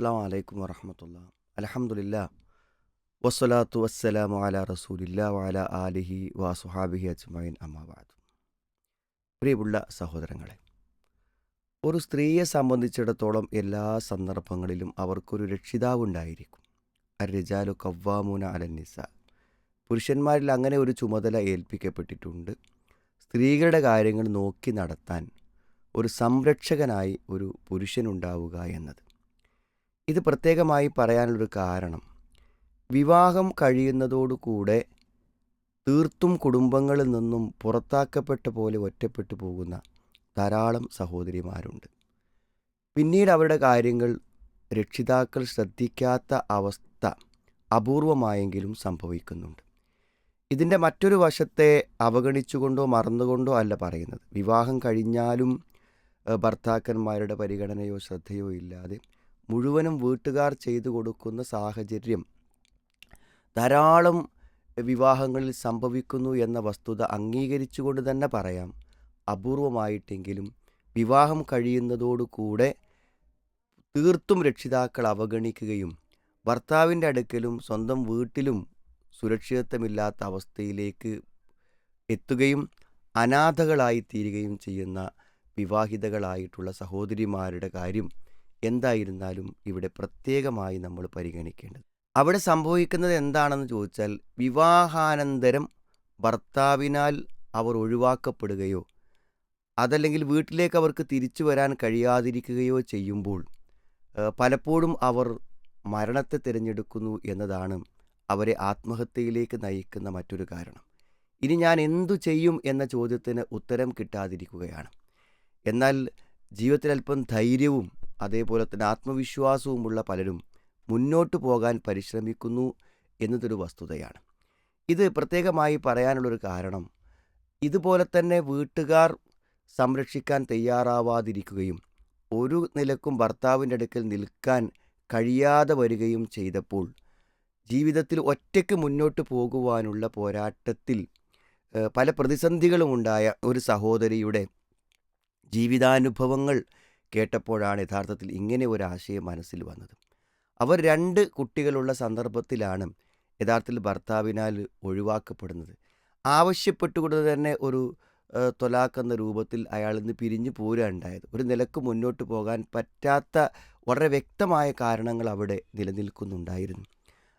അസ്സാം വലൈക്കും വറഹമത്തുള്ള. അലഹമുല്ല വസ്സലാത്തു വസ്സലാമു അല റസൂലില്ല വാല ആലിഹി വസുഹാബിഹി അജ്മൈൻ അമ്മാബാദ് പ്രിയമുള്ള സഹോദരങ്ങളെ ഒരു സ്ത്രീയെ സംബന്ധിച്ചിടത്തോളം എല്ലാ സന്ദർഭങ്ങളിലും അവർക്കൊരു രക്ഷിതാവ് ഉണ്ടായിരിക്കും. അരിജാലു കവ്വാമൂന അലന്നിസ പുരുഷന്മാരിൽ അങ്ങനെ ഒരു ചുമതല ഏൽപ്പിക്കപ്പെട്ടിട്ടുണ്ട്. സ്ത്രീകളുടെ കാര്യങ്ങൾ നോക്കി നടത്താൻ ഒരു സംരക്ഷകനായി ഒരു പുരുഷനുണ്ടാവുക എന്നത്. ഇത് പ്രത്യേകമായി പറയാനുള്ളൊരു കാരണം. വിവാഹം കഴിയുന്നതോടുകൂടെ തീർത്തും കുടുംബങ്ങളിൽ നിന്നും പുറത്താക്കപ്പെട്ട പോലെ ഒറ്റപ്പെട്ടു പോകുന്ന ധാരാളം സഹോദരിമാരുണ്ട്. പിന്നീട് അവരുടെ കാര്യങ്ങൾ രക്ഷിതാക്കൾ ശ്രദ്ധിക്കാത്ത അവസ്ഥ അപൂർവമായെങ്കിലും സംഭവിക്കുന്നുണ്ട്. ഇതിന്റെ മറ്റൊരു വശത്തെ അവഗണിച്ചുകൊണ്ടോ മറന്നുകൊണ്ടോ അല്ല പറയുന്നത്. വിവാഹം കഴിഞ്ഞാലും ഭർത്താക്കന്മാരുടെ പരിഗണനയോ ശ്രദ്ധയോ ഇല്ലാതെ മുഴുവനും വീട്ടുകാർ ചെയ്തു കൊടുക്കുന്ന സാഹചര്യം ധാരാളം വിവാഹങ്ങളിൽ സംഭവിക്കുന്നു എന്ന വസ്തുത അംഗീകരിച്ചുകൊണ്ട് തന്നെ പറയാം. അപൂർവമായിട്ടെങ്കിലും വിവാഹം കഴിയുന്നതോടുകൂടെ തീർത്തും രക്ഷിതാക്കൾ അവഗണിക്കുകയും ഭർത്താവിന്റെ അടുക്കലും സ്വന്തം വീട്ടിലും സുരക്ഷിതത്വമില്ലാത്ത അവസ്ഥയിലേക്ക് എത്തുകയും അനാഥകളായി തീരുകയും ചെയ്യുന്ന വിവാഹിതകളായിട്ടുള്ള സഹോദരിമാരുടെ കാര്യം എന്തായിരുന്നാലും ഇവിടെ പ്രത്യേകമായി നമ്മൾ പരിഗണിക്കേണ്ടത്. അവിടെ സംഭവിക്കുന്നത് എന്താണെന്ന് ചോദിച്ചാൽ വിവാഹാനന്തരം ഭർത്താവിനാൽ അവർ ഒഴിവാക്കപ്പെടുകയോ അതല്ലെങ്കിൽ വീട്ടിലേക്ക് അവർക്ക് തിരിച്ചു വരാൻ കഴിയാതിരിക്കുകയോ ചെയ്യുമ്പോൾ പലപ്പോഴും അവർ മരണത്തെ തിരഞ്ഞെടുക്കുന്നു എന്നതാണ് അവരെ ആത്മഹത്യയിലേക്ക് നയിക്കുന്ന മറ്റൊരു കാരണം. ഇനി ഞാൻ എന്തു ചെയ്യും എന്ന ചോദ്യത്തിന് ഉത്തരം കിട്ടാതിരിക്കുകയാണ്. എന്നാൽ ജീവിതത്തിൽ അല്പം ധൈര്യവും അതേപോലെ തന്നെ ആത്മവിശ്വാസവുമുള്ള പലരും മുന്നോട്ട് പോകാൻ പരിശ്രമിക്കുന്നു എന്നതൊരു വസ്തുതയാണ്. ഇത് പ്രത്യേകമായി പറയാനുള്ളൊരു കാരണം ഇതുപോലെ തന്നെ വീട്ടുകാർ സംരക്ഷിക്കാൻ തയ്യാറാവാതിരിക്കുകയും ഒരു നിലക്കും ഭർത്താവിന്റെ അടുക്കൽ നിൽക്കാൻ കഴിയാതെ വരികയും ചെയ്തപ്പോൾ ജീവിതത്തിൽ ഒറ്റയ്ക്ക് മുന്നോട്ട് പോകുവാനുള്ള പോരാട്ടത്തിൽ പല പ്രതിസന്ധികളും ഉണ്ടായ ഒരു സഹോദരിയുടെ ജീവിതാനുഭവങ്ങൾ കേട്ടപ്പോഴാണ് യഥാർത്ഥത്തിൽ ഇങ്ങനെ ഒരു ആശയം മനസ്സിൽ വന്നത്. അവർ രണ്ട് കുട്ടികളുള്ള സന്ദർഭത്തിലാണ് യഥാർത്ഥത്തിൽ ഭർത്താവിനാൽ ഒഴിവാക്കപ്പെടുന്നത്. ആവശ്യപ്പെട്ടുകൊണ്ട് തന്നെ ഒരു തൊലാക്കെന്ന രൂപത്തിൽ അയാൾ നിന്ന് പിരിഞ്ഞു പോരുകയുണ്ടായത്. ഒരു നിലയ്ക്ക് മുന്നോട്ട് പോകാൻ പറ്റാത്ത വളരെ വ്യക്തമായ കാരണങ്ങൾ അവിടെ നിലനിൽക്കുന്നുണ്ടായിരുന്നു.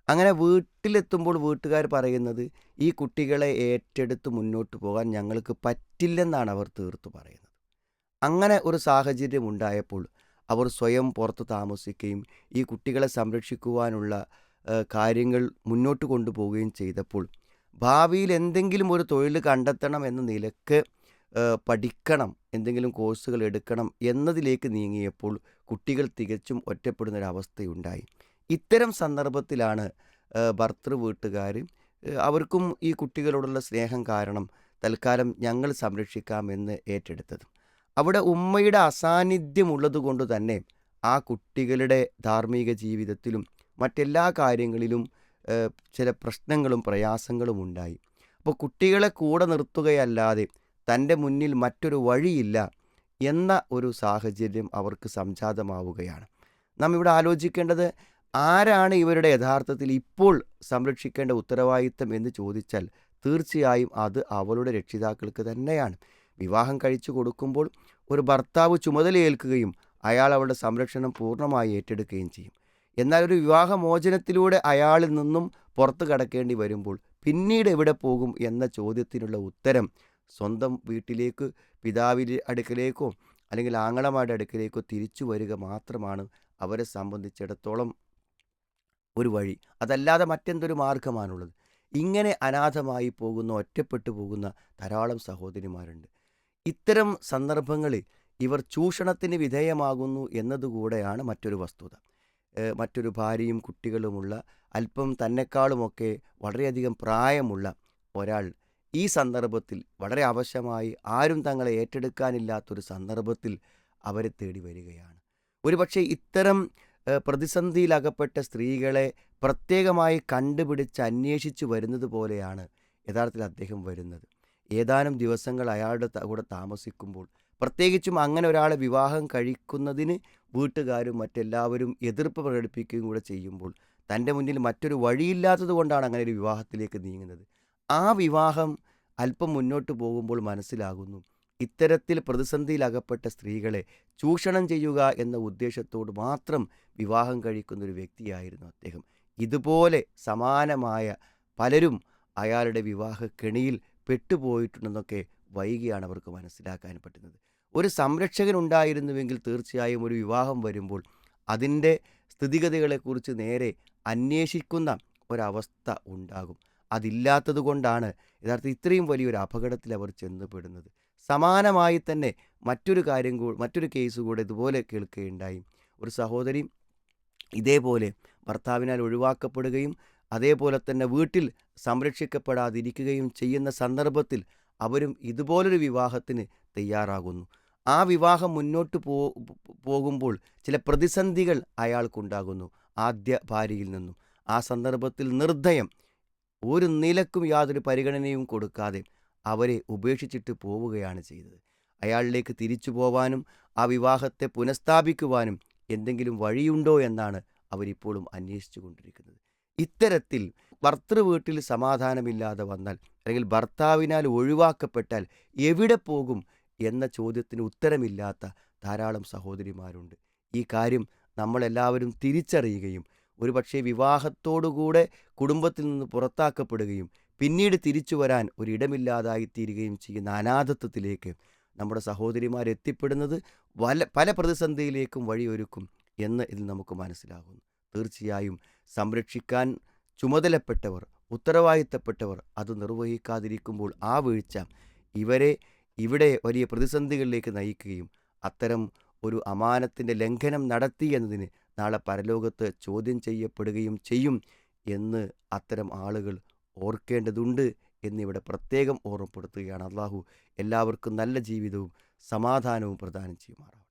അങ്ങനെ വീട്ടിലെത്തുമ്പോൾ വീട്ടുകാർ പറയുന്നത് ഈ കുട്ടികളെ ഏറ്റെടുത്ത് മുന്നോട്ട് പോകാൻ ഞങ്ങൾക്ക് പറ്റില്ലെന്നാണ് അവർ തീർത്തു പറയുന്നത്. അങ്ങനെ ഒരു സാഹചര്യം ഉണ്ടായപ്പോൾ അവർ സ്വയം പുറത്ത് താമസിക്കുകയും ഈ കുട്ടികളെ സംരക്ഷിക്കുവാനുള്ള കാര്യങ്ങൾ മുന്നോട്ട് കൊണ്ടുപോവുകയും ചെയ്തപ്പോൾ ഭാവിയിൽ എന്തെങ്കിലും ഒരു തൊഴിൽ കണ്ടെത്തണം എന്ന നിലയ്ക്ക് പഠിക്കണം എന്തെങ്കിലും കോഴ്സുകൾ എടുക്കണം എന്നതിലേക്ക് നീങ്ങിയപ്പോൾ കുട്ടികൾ തികച്ചും ഒറ്റപ്പെടുന്നൊരവസ്ഥയുണ്ടായി. ഇത്തരം സന്ദർഭത്തിലാണ് ഭർത്തൃ വീട്ടുകാർ അവർക്കും ഈ കുട്ടികളോടുള്ള സ്നേഹം കാരണം തൽക്കാലം ഞങ്ങൾ സംരക്ഷിക്കാമെന്ന് ഏറ്റെടുത്തത്. അവിടെ ഉമ്മയുടെ അസാന്നിധ്യമുള്ളത് കൊണ്ട് തന്നെ ആ കുട്ടികളുടെ ധാർമ്മിക ജീവിതത്തിലും മറ്റെല്ലാ കാര്യങ്ങളിലും ചില പ്രശ്നങ്ങളും പ്രയാസങ്ങളും ഉണ്ടായി. അപ്പോൾ കുട്ടികളെ കൂടെ നിർത്തുകയല്ലാതെ തന്റെ മുന്നിൽ മറ്റൊരു വഴിയില്ല എന്ന ഒരു സാഹചര്യം അവർക്ക് സംജാതമാവുകയാണ്. നാം ഇവിടെ ആലോചിക്കേണ്ടത് ആരാണ് ഇവരുടെ യഥാർത്ഥത്തിൽ ഇപ്പോൾ സംരക്ഷിക്കേണ്ട ഉത്തരവാദിത്തം എന്ന് ചോദിച്ചാൽ തീർച്ചയായും അത് അവളുടെ രക്ഷിതാക്കൾക്ക് തന്നെയാണ്. വിവാഹം കഴിച്ചു കൊടുക്കുമ്പോൾ ഒരു ഭർത്താവ് ചുമതലയേൽക്കുകയും അയാൾ അവളുടെ സംരക്ഷണം പൂർണമായി ഏറ്റെടുക്കുകയും ചെയ്യും. എന്നാൽ ഒരു വിവാഹമോചനത്തിലൂടെ അയാളിൽ നിന്നും പുറത്തു കടക്കേണ്ടി വരുമ്പോൾ പിന്നീട് എവിടെ പോകും എന്ന ചോദ്യത്തിനുള്ള ഉത്തരം സ്വന്തം വീട്ടിലേക്ക് പിതാവിന്റെ അടുക്കലേക്കോ അല്ലെങ്കിൽ ആങ്ങളമാരുടെ അടുക്കലേക്കോ തിരിച്ചു വരിക മാത്രമാണ് അവരെ സംബന്ധിച്ചിടത്തോളം ഒരു വഴി. അതല്ലാതെ മറ്റെന്തൊരു മാർഗമാണുള്ളത് ഇങ്ങനെ അനാഥമായി പോകുന്ന ഒറ്റപ്പെട്ടു പോകുന്ന ധാരാളം സഹോദരിമാരുണ്ട്. ഇത്തരം സന്ദർഭങ്ങളിൽ ഇവർ ചൂഷണത്തിന് വിധേയമാകുന്നു എന്നതുകൂടെയാണ് മറ്റൊരു വസ്തുത. മറ്റൊരു ഭാര്യയും കുട്ടികളുമുള്ള അല്പം തന്നെക്കാളുമൊക്കെ വളരെയധികം പ്രായമുള്ള ഒരാൾ ഈ സന്ദർഭത്തിൽ വളരെ ആവശ്യമായി ആരും തങ്ങളെ ഏറ്റെടുക്കാനില്ലാത്തൊരു സന്ദർഭത്തിൽ അവരെ തേടി വരികയാണ്. ഒരുപക്ഷെ ഇത്തരം പ്രതിസന്ധിയിലകപ്പെട്ട സ്ത്രീകളെ പ്രത്യേകമായി കണ്ടുപിടിച്ച് അന്വേഷിച്ചു വരുന്നത് പോലെയാണ് യഥാർത്ഥത്തിൽ അദ്ദേഹം വരുന്നത്. ഏതാനും ദിവസങ്ങൾ അയാളുടെ കൂടെ താമസിക്കുമ്പോൾ പ്രത്യേകിച്ചും അങ്ങനെ ഒരാളെ വിവാഹം കഴിക്കുന്നതിന് വീട്ടുകാരും മറ്റെല്ലാവരും എതിർപ്പ് പ്രകടിപ്പിക്കുകയും കൂടെ ചെയ്യുമ്പോൾ തന്റെ മുന്നിൽ മറ്റൊരു വഴിയില്ലാത്തത് കൊണ്ടാണ് അങ്ങനെ ഒരു വിവാഹത്തിലേക്ക് നീങ്ങുന്നത്. ആ വിവാഹം അല്പം മുന്നോട്ട് പോകുമ്പോൾ മനസ്സിലാകുന്നു ഇത്തരത്തിൽ പ്രതിസന്ധിയിലകപ്പെട്ട സ്ത്രീകളെ ചൂഷണം ചെയ്യുക എന്ന ഉദ്ദേശത്തോട് മാത്രം വിവാഹം കഴിക്കുന്ന ഒരു വ്യക്തിയായിരുന്നു അദ്ദേഹം. ഇതുപോലെ സമാനമായ പലരും അയാളുടെ വിവാഹ കെണിയിൽ പെട്ടുപോയിട്ടുണ്ടെന്നൊക്കെ വൈകിയാണ് അവർക്ക് മനസ്സിലാക്കാൻ പറ്റുന്നത്. ഒരു സംരക്ഷകൻ ഉണ്ടായിരുന്നുവെങ്കിൽ തീർച്ചയായും ഒരു വിവാഹം വരുമ്പോൾ അതിന്റെ സ്ഥിതിഗതികളെക്കുറിച്ച് നേരെ അന്വേഷിക്കുന്ന ഒരവസ്ഥ ഉണ്ടാകും. അതില്ലാത്തത് കൊണ്ടാണ് യഥാർത്ഥത്തിൽ ഇത്രയും വലിയൊരു അപകടത്തിൽ അവർ ചെന്നുപെടുന്നത് സമാനമായി തന്നെ മറ്റൊരു കാര്യം കൂ മറ്റൊരു കേസ് കൂടെ ഇതുപോലെ കേൾക്കുകയുണ്ടായി. ഒരു സഹോദരി ഇതേപോലെ ഭർത്താവിനാൽ ഒഴിവാക്കപ്പെടുകയും അതേപോലെ തന്നെ വീട്ടിൽ സംരക്ഷിക്കപ്പെടാതിരിക്കുകയും ചെയ്യുന്ന സന്ദർഭത്തിൽ അവരും ഇതുപോലൊരു വിവാഹത്തിന് തയ്യാറാകുന്നു. ആ വിവാഹം മുന്നോട്ട് പോ പോകുമ്പോൾ ചില പ്രതിസന്ധികൾ അയാൾക്കുണ്ടാകുന്നു ആദ്യ ഭാര്യയിൽ നിന്നും. ആ സന്ദർഭത്തിൽ നിർദ്ദയം ഒരു നിലക്കും യാതൊരു പരിഗണനയും കൊടുക്കാതെ അവരെ ഉപേക്ഷിച്ചിട്ട് പോവുകയാണ് ചെയ്തത്. അയാളിലേക്ക് തിരിച്ചു പോവാനും ആ വിവാഹത്തെ പുനഃസ്ഥാപിക്കുവാനും എന്തെങ്കിലും വഴിയുണ്ടോ എന്നാണ് അവരിപ്പോഴും അന്വേഷിച്ചു കൊണ്ടിരിക്കുന്നത് ഇത്തരത്തിൽ ഭർത്തൃ വീട്ടിൽ സമാധാനമില്ലാതെ വന്നാൽ അല്ലെങ്കിൽ ഭർത്താവിനാൽ ഒഴിവാക്കപ്പെട്ടാൽ എവിടെ പോകും എന്ന ചോദ്യത്തിന് ഉത്തരമില്ലാത്ത ധാരാളം സഹോദരിമാരുണ്ട്. ഈ കാര്യം നമ്മളെല്ലാവരും തിരിച്ചറിയുകയും ഒരുപക്ഷെ വിവാഹത്തോടുകൂടെ കുടുംബത്തിൽ നിന്ന് പുറത്താക്കപ്പെടുകയും പിന്നീട് തിരിച്ചു വരാൻ ഒരിടമില്ലാതായി തീരുകയും ചെയ്യുന്ന അനാഥത്വത്തിലേക്ക് നമ്മുടെ സഹോദരിമാർ എത്തിപ്പെടുന്നത് വല പല പ്രതിസന്ധിയിലേക്കും വഴിയൊരുക്കും എന്ന് ഇതിൽ നമുക്ക് മനസ്സിലാകുന്നു. തീർച്ചയായും സംരക്ഷിക്കാൻ ചുമതലപ്പെട്ടവർ ഉത്തരവാദിത്തപ്പെട്ടവർ അത് നിർവഹിക്കാതിരിക്കുമ്പോൾ ആ വീഴ്ച ഇവരെ ഇവിടെ വലിയ പ്രതിസന്ധികളിലേക്ക് നയിക്കുകയും അത്തരം ഒരു അമാനത്തിന്റെ ലംഘനം നടത്തി എന്നതിന് നാളെ പരലോകത്ത് ചോദ്യം ചെയ്യപ്പെടുകയും ചെയ്യും എന്ന് അത്തരം ആളുകൾ ഓർക്കേണ്ടതുണ്ട് എന്നിവിടെ പ്രത്യേകം ഓർമ്മപ്പെടുത്തുകയാണ്. അള്ളാഹു എല്ലാവർക്കും നല്ല ജീവിതവും സമാധാനവും പ്രദാനം ചെയ്യുമാറാവട്ടെ.